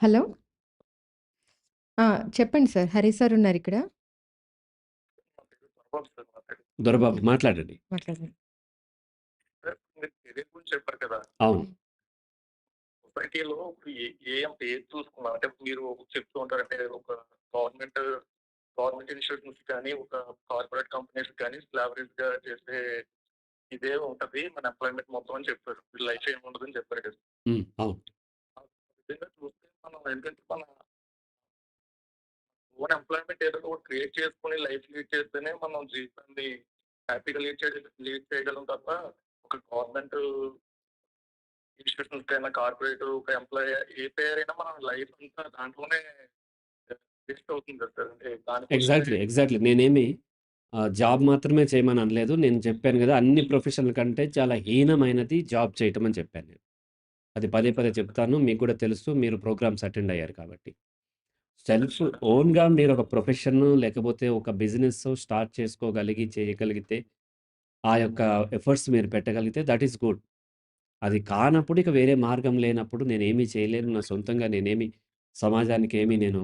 Hello! ఆ! చెప్పండి sir. Hari sir ఉన్నారిక్కడ. నా పేరు దొరబాబు మాట్లాడండి. మాట్లాడండి. సార్ మీరు కెరీర్ గురించి చెప్పారు కదా! అవును. సొసైటీలో ఇప్పుడు ఏ ఏ ఏది చూసుకున్నా అంటే మీరు చెప్తూ ఉంటారు అంటే ఒక గవర్నమెంట్ గవర్నమెంట్ ఇన్స్టిట్యూషన్స్ కానీ, ఒక కార్పొరేట్ కంపెనీస్ కానీ స్లావరీస్‌గా చేసే ఇదే ఉంటది. మన ఎంప్లాయ్‌మెంట్ మొత్తం అని చెప్పారు. లైఫ్ ఏమి ఉండదని చెప్పారు కదా! హ్మ్. అవును. చూస్తే మనం ఓన్ ఎంప్లాయ్‌మెంట్ ఏదో ఒకటి క్రియేట్ చేసుకొని లైఫ్ లీడ్ చేస్తేనే మనం జీవితాన్ని హ్యాపీగా లీడ్ చేయడం లీడ్ చేయగలం తప్ప ఒక గవర్నమెంట్ ఇన్స్టిట్యూషన్స్‌కైనా, కార్పొరేట్ ఒక ఎంప్లాయీ ఏ పేరైనా మనం లైఫ్ అంతా దాంట్లోనే వేస్ట్ అవుతుంది కదా సార్. అంటే ఎగ్జాక్ట్‌లీ. ఎగ్జాక్ట్‌లీ. నేనేమి జాబ్ మాత్రమే చేయమని అనలేదు. నేను చెప్పాను గదా! అన్ని ప్రొఫెషన్‌ల కంటే చాలా హీనమైనది జాబ్ చేయటం అని చెప్పాను నేను. అది పదే పదే చెప్తాను. మీకు కూడా తెలుసు. మీరు ప్రోగ్రామ్స్ అటెండ్ అయ్యారు కాబట్టి. సెల్ఫ్ ఓన్‌గా మీరు ఒక ప్రొఫెషన్ లేకపోతే ఒక బిజినెస్ స్టార్ట్ చేసుకోగలిగి చేయగలిగితే, ఆ యొక్క ఎఫర్ట్స్ మీరు పెట్టగలిగితే దట్ ఈస్ గుడ్. అది కానప్పుడు ఇక వేరే మార్గం లేనప్పుడు నేనేమి చేయలేను. నా సొంతంగా నేనేమి సమాజానికి ఏమి నేను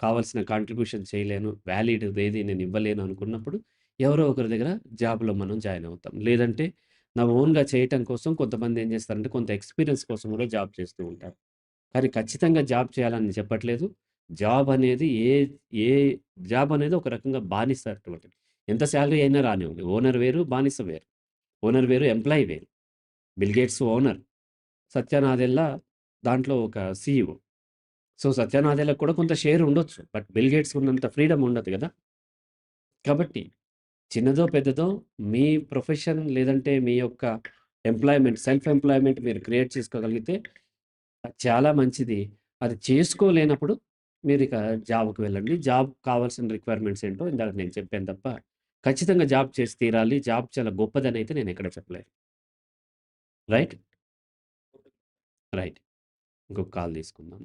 కావాల్సిన కాంట్రిబ్యూషన్ చేయలేను. వాలిడ్ ఏది నేను ఇవ్వలేను అనుకున్నప్పుడు ఎవరో ఒకరి దగ్గర జాబ్‌లో మనం జాయిన్ అవుతాం. లేదంటే నా ఓన్‌గా చేయటం కోసం కొంతమంది ఏం చేస్తారంటే కొంత ఎక్స్‌పీరియన్స్ కోసం కూడా జాబ్ చేస్తూ ఉంటారు. కానీ ఖచ్చితంగా జాబ్ చేయాలని చెప్పట్లేదు. జాబ్ అనేది ఏ ఏ జాబ్ అనేది ఒక రకంగా బానిస అటువంటిది. ఎంత సాలరీ అయినా రానివ్వండి. ఓనర్ వేరు, బానిస వేరు. ఓనర్ వేరు, ఎంప్లాయీ వేరు. Bill gates owner. సత్యనాదెల్లా దాంట్లో ఒక సీఈఓ. సో, సత్య కూడా కొంత షేర్ ఉండొచ్చు. బట్ బిల్ గేట్స్ ఉన్నంత ఫ్రీడమ్ ఉండదు కదా కాబట్టి చిన్నదో, పెద్దదో మీ ప్రొఫెషన్ లేదంటే మీ యొక్క ఎంప్లాయ్‌మెంట్ సెల్ఫ్ ఎంప్లాయ్‌మెంట్ మీరు క్రియేట్ చేసుకోగలిగితే అది చాలా మంచిది. అది చేసుకోలేనప్పుడు మీరు ఇక జాబ్‌కి వెళ్ళండి. జాబ్ కావాల్సిన రిక్వైర్మెంట్స్ ఏంటో ఇందాక నేను చెప్పాను తప్ప, ఖచ్చితంగా జాబ్ చేసి తీరాలి. జాబ్ చాలా గొప్పదని అయితే నేను ఎక్కడ చెప్పలేను రైట్? రైట్. ఇంకొక కాల్ తీసుకుందాం.